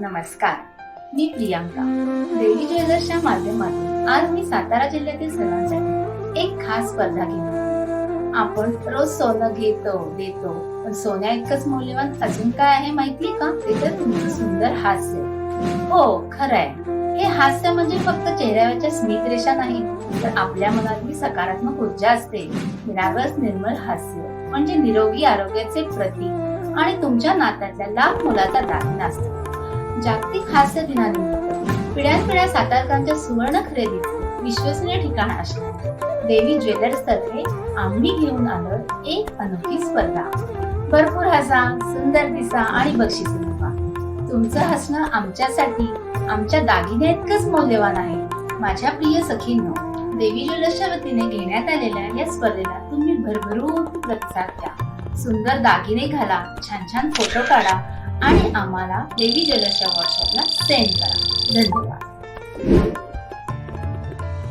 नमस्कार मी प्रियांका. देवी ज्वेलर्सच्या माध्यमातून आज मी सातारा जिल्ह्यातील सर्वांसाठी एक खास स्पर्धा घेतो आपण रोज सोनं घेतो देतो पण सोन्या इतकंच मौल्यवान अजून काय आहे माहितीये का? ते तर तुमचं सुंदर हास्य. हो खरंय. हे हास्य म्हणजे फक्त चेहऱ्यावरच्या स्मित रेषा नाही तर आपल्या मनातली सकारात्मक ऊर्जा असते. निरागस निर्मळ हास्य म्हणजे निरोगी आरोग्याचे प्रतीक आणि तुमच्या नात्यातल्या लाभ मुलाचा दागिना असतो. जागतिक हास्य दिनानिमित्त पिढ्यानपिढ्या सातारकरांच्या सुवर्ण खरेदीचे विश्वसनीय ठिकाण असणार. देवी ज्वेलर्स तर्फे आम्ही घेऊन आलो एक अनोखी स्पर्धा. भरपूर हसा सुंदर दिसा आणि बक्षीस मिळवा. तुमचं हसणं आमच्यासाठी आमच्या दागिन्या इतकंच मौल्यवान आहे. माझ्या प्रिय सखींनो देवी ज्वेलर्सच्या वतीने घेण्यात आलेल्या या स्पर्धेला तुम्ही भरभरून प्रतिसाद द्या. सुंदर दागिने घाला छान छान फोटो काढा आणि आम्हाला देवी ज्वेलर्सच्या व्हॉट्सअपला सेंड करा. धन्यवाद.